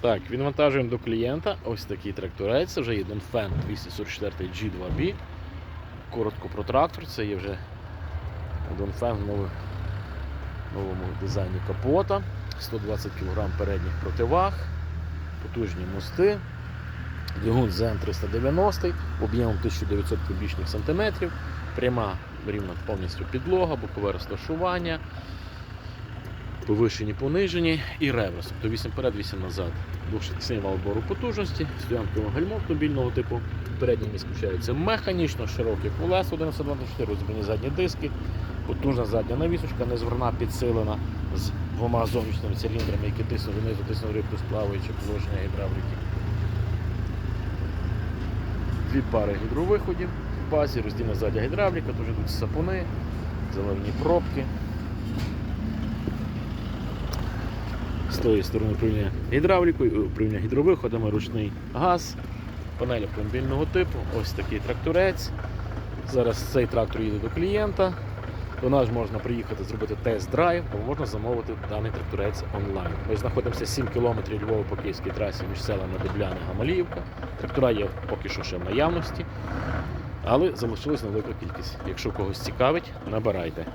Так, відвантажуємо до клієнта. Ось такий тракторець. Це вже є Донфен 244 G2B. Коротко про трактор. Це є вже Донфен в нових- новому дизайні капота. 120 кг передніх противаг, потужні мости. Двигун ЗМ 390 об'ємом 1900 кубічних сантиметрів, пряма рівна повністю підлога, бокове розташування, повишені, понижені і реверс. Тобто 8 вперед, 8 назад. Двохшатисний вал бору потужності, стоянкове гальмо автомобільного типу. Міст включається механічно, широкі колеса 1124, розбірні задні диски, потужна задня навісочка, незверна підсилена з двома зовнішніми циліндрами, які тиснуть донизу, тиснуть рибку сплаваючи положення гідравліки. Дві пари гідровиходів в базі, роздільна задня гідравліка, тут йдуть сапуни, заливні пробки. З тої сторони управління гідравлікою, управління гідровиходами, ручний газ, панель автомобільного типу, ось такий тракторець. Зараз цей трактор їде до клієнта. До нас можна приїхати зробити тест-драйв, або можна замовити даний тракторець онлайн. Ми знаходимося 7 кілометрів Львова по київській трасі між селами Дубляни Гамаліївка. Трактора є поки що ще в наявності, але залишилась невелика кількість. Якщо когось цікавить, набирайте.